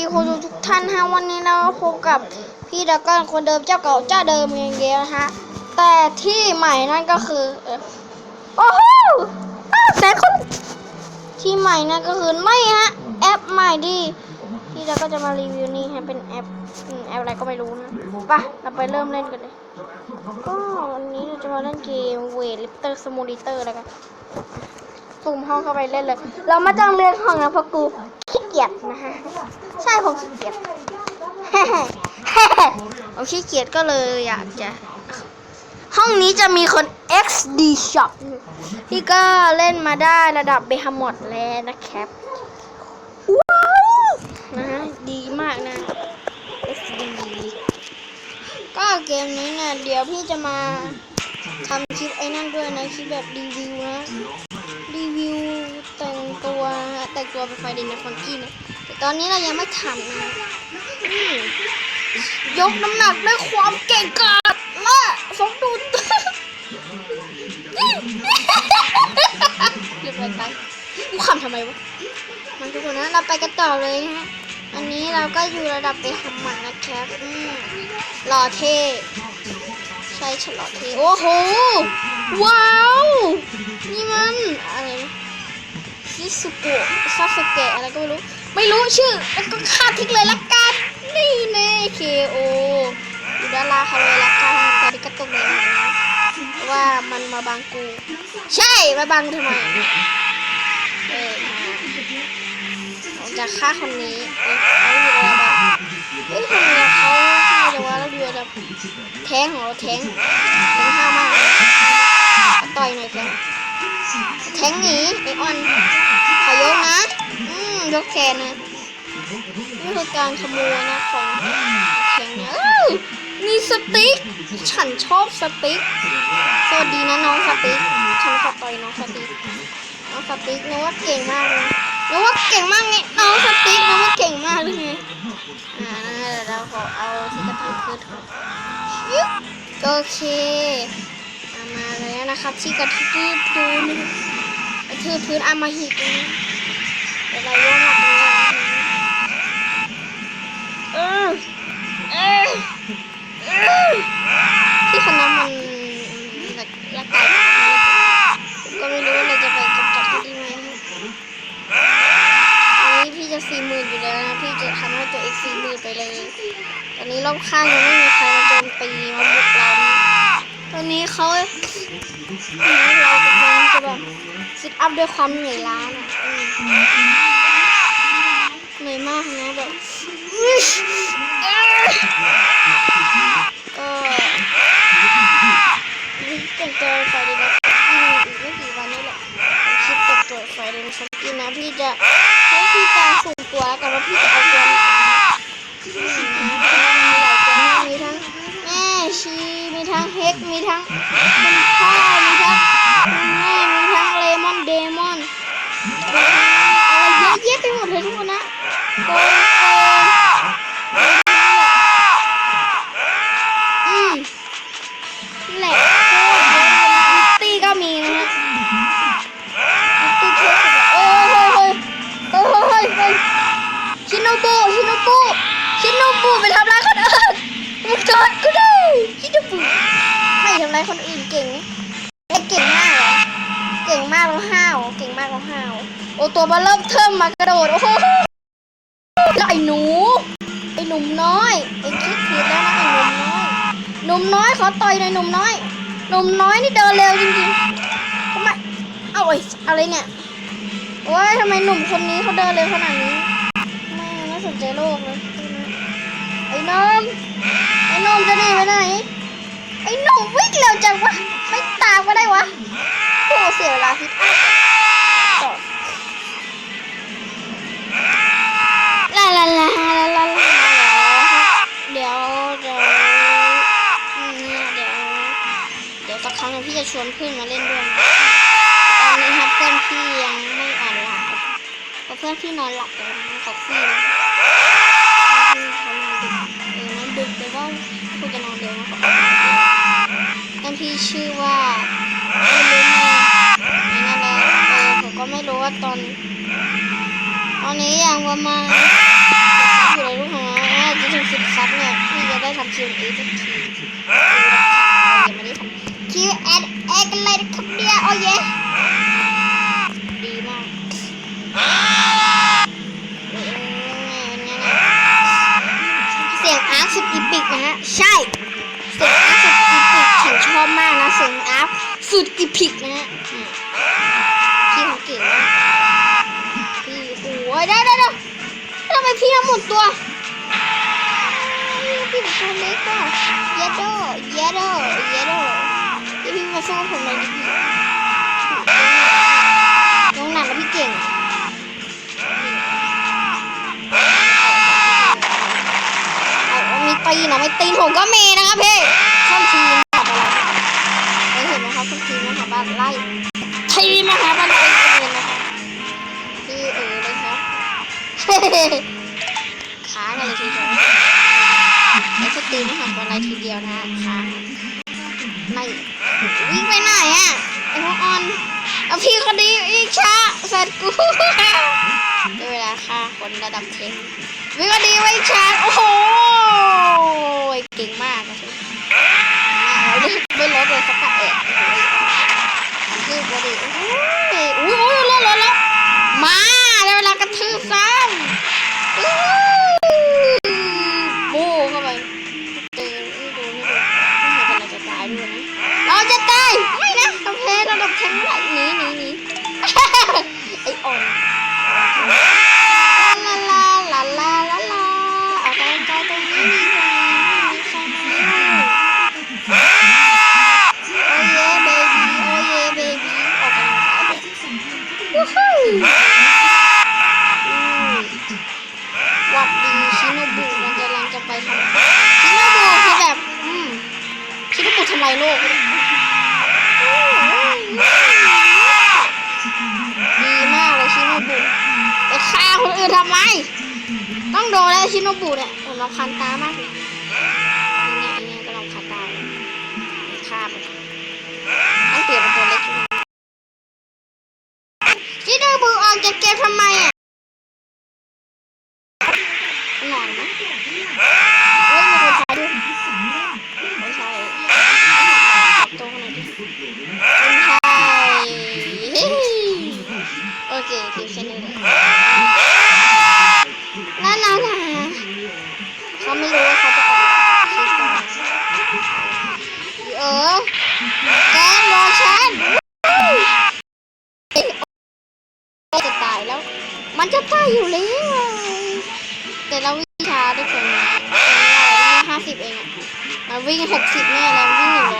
ดีคุณผู้ชมทุกท่านฮะวันนี้เราพบกับพี่ดากอนคนเดิมเจ้าเก่าเจ้าเดิมอย่างเดียวนะฮะแต่ที่ใหม่นั่นก็คือโอ้โหอ้าแสนคนที่ใหม่นั่นก็คือไม่ฮะแอปใหม่ดีพี่ดาก็จะมารีวิวนี่ฮะเป็นแอปแอปอะไรก็ไม่รู้นะไปเราไปเริ่มเล่นกันเลยก็วันนี้เราจะมาเล่นเกมเวทลิฟเตอร์สมูลิเตอร์แล้วกันสุ่มห้องเข้าไปเล่นเลย เราม่ต้องเลือกห้องนะเพราะกู ขี้เกียจนะฮะ ใช่ผมขี้เกียจผมขี้เกียจก็เลยอยากจะ ห้องนี้จะมีคน XD Shop ที่ก็เล่นมาได้ระดับเบฮามอดแล้วนะครับ ว้าวนะฮะดีมากนะ XD ก็เกมนี้เนี่ยเดี๋ยวพี่จะมาทำคลิปไอ้นั่นด้วยนะ คลิปแบบรีวิวนะรีวิวแตัวแต่งตัวเป็นไฟเดนในฟังกี้นะแต่ตอนนี้เรายังไม่ทำนะยกน้ำหนักด้วยความเก่งกาจและสมดุลเรียบร้อยไปกูขำทำไมวะมันทุกคนนะเราไปกันต่อเลยนะฮะอันนี้เราก็อยู่ระดับไปทำมันนะครับอืมหล่อเท่ใช่ฉลอดเท่โอ้โห ว้าว นี่มันอะไรนะ ซิสุโกะซาสึเกะอะไรก็ไม่รู้ ไม่รู้ชื่อแล้วก็คาทิ้งเลยละกัน นี่แน่เคโออยู่ด้านล่างเขาเลยละกันแต่ที่กระตุกเลยนะเพราะว่ามันมาบังกู ใช่มาบังทำไมเออมาผมจะฆ่าคนนี้เอ้ยเขาอยู่ระดับเอ้ยทำไมเขาฆ่าแต่ว่าเราอยู่ระดับแทงของเราแทงแทงห้ามากต่อยหน่อยแท้งแทงหนีไอออน ขยกนะ อืมยกแขนนะนี่คือการขโมยนะของแทงนะอ้มีสติ๊ก ฉันชอบสติ๊ก สวัสดีนะน้องสติ๊ก ฉันขอต่อยน้องสติ๊ก น้องสติ๊กนึกว่าเก่งมากเลยนึกว่าเก่งมากไงน้องสติ๊กนึกว่าเก่งมากเลยไงอ่าเดี๋ยวเราขอเอาที่กระตุ้นขึ้นยึบโอเค มาแล้วนะครับที่กระทืบพื้นก ระทืบพื้นอามาหิตนะเดี๋ยวเราโยนมาตรงนี้เออเออเออที่คณะมันละละไก่ผมก็ไม่รู้ว่าเราจะไปกำจัดที่ดีไหมอันนี้พี่จะสี่หมื่นอยู่แล้วนะพี่จะทำให้ตัวเองสี่หมื่นไปเลยตอนนี้รอบข้างยังไม่มีใครมาโจมตีมาบุกเรานะตอนนี้เขาเรากำลังจะแบบ ซิทอัพด้วยความเหนื่อยล้านะเหนื่อยมากนะแบบก็ ตัวมาเริ่มเทิมมากระโดดโอ้โหแล้วไอ้หนู ไอ้หนุ่มน้อยเอ็งคิดผิดแล้วนะไอ้หนุ่มน้อยหนุ่มน้อยขอต่อยหน่อยหนุ่มน้อยหนุ่มน้อยนี่เดินเร็วจริงๆทำไมเอาไอ้อะไรเนี่ยโอ้ยทำไมหนุ่มคนนี้เขาเดินเร็วขนาดนี้ไม่ไม่สนใจโลกเลยไอ้นมไอ้นมจะหนีไปไหนไอ้นมวิ่งเร็วจังวะไม่ตามก็ได้วะโอ้เสียเวลาพิ ลาลาลาลาลาลาเดี๋ยวเดี๋ยวเนี่ยเดี๋ยวเดี๋ยวสักครั้งพี่จะชวนเพื่อนมาเล่นด้วยนะตอนนี้ครับเพื่อนพี่ยังไม่อ่านหลับเพราะเพื่อนพี่นอนหลับแล้วขอบพี่นะที่เขานดึกเออนอนดึกแต่ว่าคุณจะนอนเร็วนะครับนั่นพี่ชื่อว่าไม่รู้ไงนี่นั่นแหละเออผมก็ไม่รู้ว่าตอนตอนนี้ย่างประมาณ ซับเนี่ยพี่จะได้ทำคิวเอสักทียังมาได้ทำคิวเอดแอดกันเลยะครับเนี่ยโอ้ยดีมากเสียงอาร์สุดอีพิกนะฮะใช่เสียงอาร์สุดอีพิกฉันชอบมากนะเสียงอาร์สุดอีพิกนะฮะพี่เขาเก่งพี่โอ้ยได้ได้ได้ทำไมพี่ทำหมดตัว พี่เป็นตัวเล็กว่ะเยดโดเยดโดเยดโดพี่พี่มาสู้กับผมเลยดิพี่น้องหนักแล้วพี่เก่งเอามีตีนะไม่ตีนผมก็มีนะครับพี่ช่องทีมขับอะไรเคยเห็นไหมครับช่องทีมนะครับบ้านไล่ทีมนะครับบ้านไล่เองนะครับพี่เออเลยครับค้างอะไรทีเดียว ไอ้สตรีมนะครับบ้านไล่ทีเดียวนะคะไม่วิ่งไปไหนอะไอ้พวกออนเอาพี่คนนี้อีกช้าสัตว์กูด้เวลาฆ่าคนระดับเทพวิวดีไว้ชาร์โอ้โห โดนแล้วชิโนบุเนี่ยผมลองคันตามากเลยเนี่ยไอ้เนี่ยก็ลองคันตาเลยไปฆ่ามันต้องเปลี่ยนเป็นตัวเล็กชิโนบุออกจากเกมทำไมอะหนอนนะเฮ้ยมีคนใช้ด้วยไม่ใช่ตัวขนาดนี้ไม่ใช่โอเคทีมเช่นนี้เลย นั่นนะนะ เขาไม่รู้ว่าเขาจะออกคลิปตอนเออแกรอฉันจะตายแล้ว มันจะตายอยู่แล้วแต่เราวิ่งช้าทุกคนนะวิ่งห้าสิบเองอะมันวิ่งหกสิบแน่แล้ววิ่งหนึ่งร้อย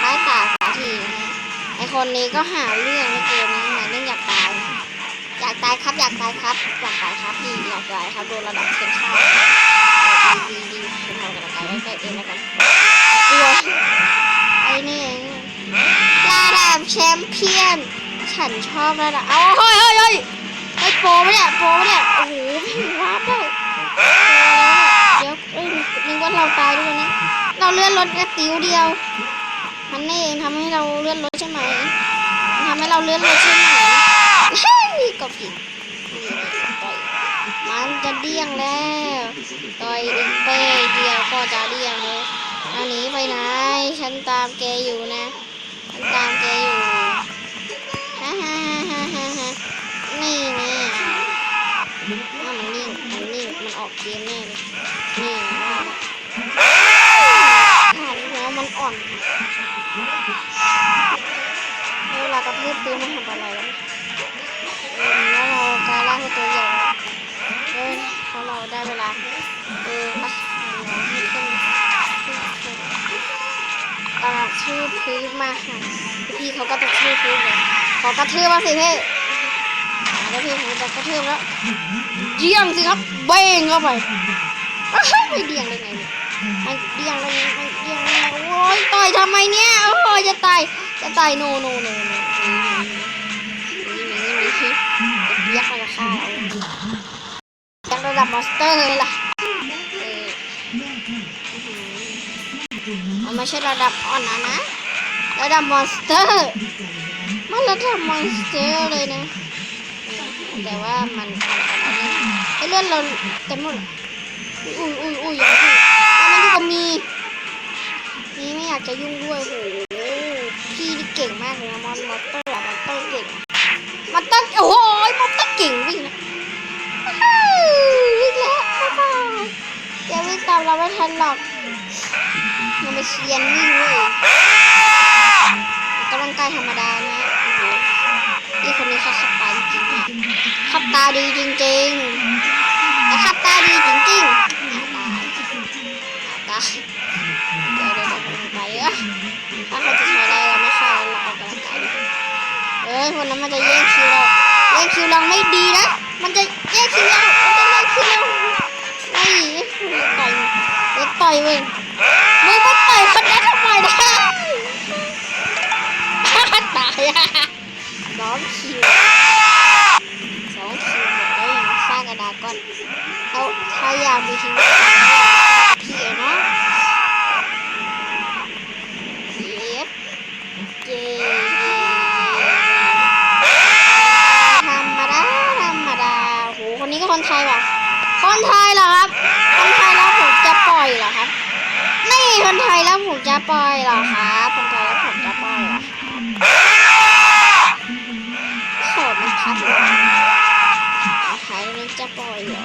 ไม้ตาสาทีนะไอคนนี้ก็หาเรื่องไม่เกินนะหาเรื่องอยากตาย อยากตายครับ อยากตายครับ อยากตายครับพี่อยากตายครับโดนระดับเข็มข้าวดีดีดีเป็นทางกระต่ายไว้ใกล้เองแล้วกันกลัวไอ้นี่เองระดับแชมเปี้ยน ฉันชอบระดับเอาเฮ้ยเฮ้ยเฮ้ยไอ้โปรปะเนี่ยโปรปะเนี่ยโอ้โหไม่ว้าบเลยเดี๋ยวเอ้ยนึกว่าเราตายด้วยนะ เราเลื่อนรถกระติ๋วเดียว มันนี่เองทำให้เราเลื่อนรถใช่ไหมทำให้เราเลื่อนรถใช่ไหมเฮ้ยก็ผิดมันจะเดี้ยงแล้วต่อยอีกเป้เดียวก็จะเดี้ยงแล้วอันนี้ไปไหนฉันตามแกอยู่นะฉันตามแกอยู่ฮ่าฮ่าฮ่าฮ่าฮ่านี่แน่มันนิ่งมันนิ่งมันออกเกมแน่เลยนี่ว่า ละอ่านแล้วมันอ่อนเวลากระทืบปืนมันทำอะไรแล้วเรากลายร่างเป็นตัวใหญ่แล้วเอเพราะเราได้เวลาเอออะเราให้ขึ้นขึ้นขึ้นกระทืบพื้นมาค่ะพี่เขาก็กระทืบพื้นเลยขอกระทืบมาสิพี่แล้วพี่ผมจะกระทืบแล้วเยี่ยงสิครับเบ้งเข้าไปไม่เดียงได้ไงเนี่ยไม่เดียงเดียงได้ไง ยต่อยทำไมเนี่ย โอ้ยจะตาย จะตายโนโนโนโนยักษ์มาฆ่าเรายังระดับมอนสเตอร์เลยล่ะมันไม่ใช่ระดับอ่อนนะนะ ระดับมอนสเตอร์มันระดับมอนสเตอร์เลยนะ แต่ว่ามันไอเลือดเราเต็มหมดอุ้ยอุ้ยอุ้ยอย่าพูดแล้มันอยู่กับมี มีไม่อยากจะยุ่งด้วยโหพี่นี่เก่งมากเลยนะมอนมอเตอร์อะมอเตอร์เก่งมอเตอร์โอ้โหมอเตอร์เก่งวิ่งนะวิ่งแล้วบ๊ายบายอย่าวิ่งตามเราไม่ทันหรอกมันไปเชียนวิ่งเว้ยกำลังกายธรรมดานะดูพี่คนนี้เขาขับตาจริงๆขับตาดีจริงๆแล้วขับตาดีจริงๆ อ้คนนั้นมันจะแย่งคิวเราแย่งคิวเราไม่ดีนะ มันจะแย่งคิวเรามันจะแย่งคิวเราไม่ต่อยเล็กต่อยมึงมึงมาต่อยคนนั้นทำไมนะตายอะน้องคิวสองคิวหมดแล้วยังสร้างกระดาษก้อนเขาเขาอยากมีชีวิตพี่เนาะเย็บเย่ธรรมดาธรรมดาโห คนไทยว่ะ คนไทยเหรอครับ คนไทยแล้วผมจะปล่อยเหรอครับ นี่คนไทยแล้วผมจะปล่อยเหรอครับคนไทยแล้วผมจะปล่อยเหรอโสดมันพับใคนไทยแล้วจะปล่อยเหรอ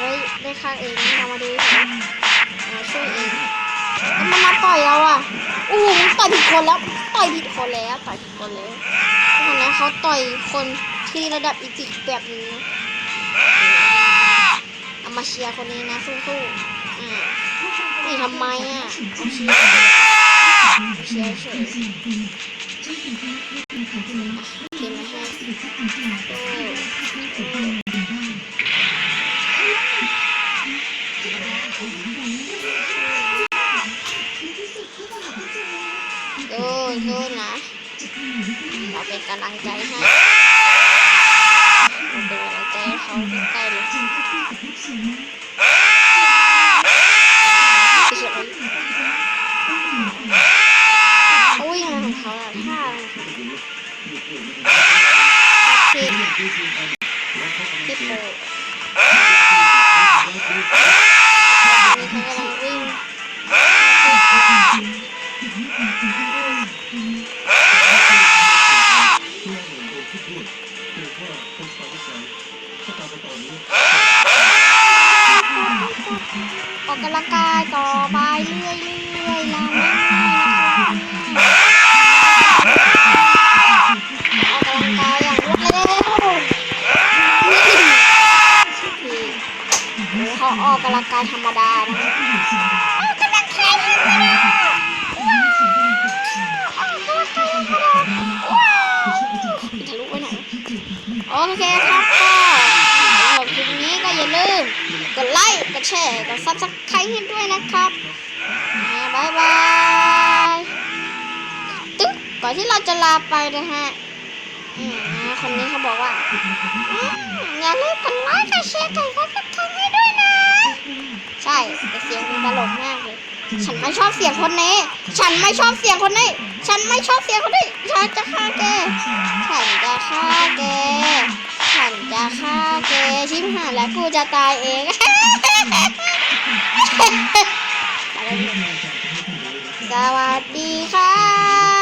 ได้ได้ค่าเองเรามาดูมาช่วยเองแล้วมันมาต่อยเราอะอู้หูต่อยผิดคนแล้ว ต่อยผิดคนแล้ว ต่อยผิดคนแล้วคนนั้นเขาต่อยคนที่ระดับอีพิแบบนี้เอามาเชียร์คนนี้นะสู้ๆอ่านี่ทำไมอะเอาเชียร์เชียร์เฉยเห็นไหมฮะ อ้โทษนะเราเป็นกำลังใจให้เราเป็นกำลังใจให้เขาใกล้ๆเลย แชร์กดซับสไครต์ให้ด้วยนะครับบายบายตึ๊บก่อนที่เราจะลาไปนะฮะอืมคนนี้เขาบอกว่าอืมอย่าลืมกดไลค์กดแชร์กดซับสไครต์ให้ด้วยนะ ใช่แต่เสียงมันตลกมากเลยฉันไม่ชอบเสียงคนนี้ ฉันไม่ชอบเสียงคนนี้ ฉันไม่ชอบเสียงคนนี้ ฉันจะฆ่าแก ฉันจะฆ่าแก ฉันจะฆ่าแก ชิบหายแล้วกูจะตายเอง สวัสดีครั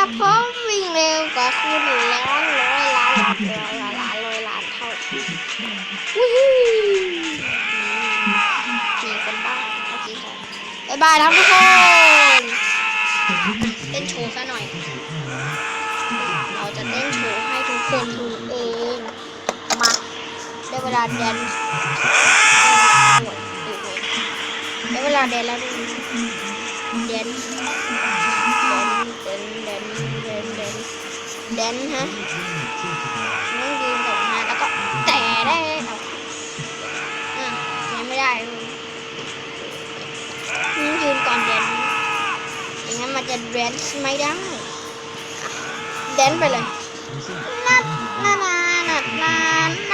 บผมวิ่งเร็วกว่าคุณแนึ่งล้านร้อยล้านล้านร้ายล้านร้ายล้านเท่าวิ่มีคนบ้าเมื่อกี้ค่ะบายบายครับทุกคนเต้นโชว์ซะหน่อย เราจะเต้นโชว์ให้ทุกคนดูเอง มาได้เวลาแดนซ์ เวลาเดนแล้วเดนเดนเดนเดนเดนเดนฮะน้องยืนส่งมาแล้วก็แต่ได้เอาอะยังไม่ได้น้งยืนก่อนเดนอย่างนั้นมันจะเดนไม่ได้เดนไปเลยนั่นนั่นนั่นนั่น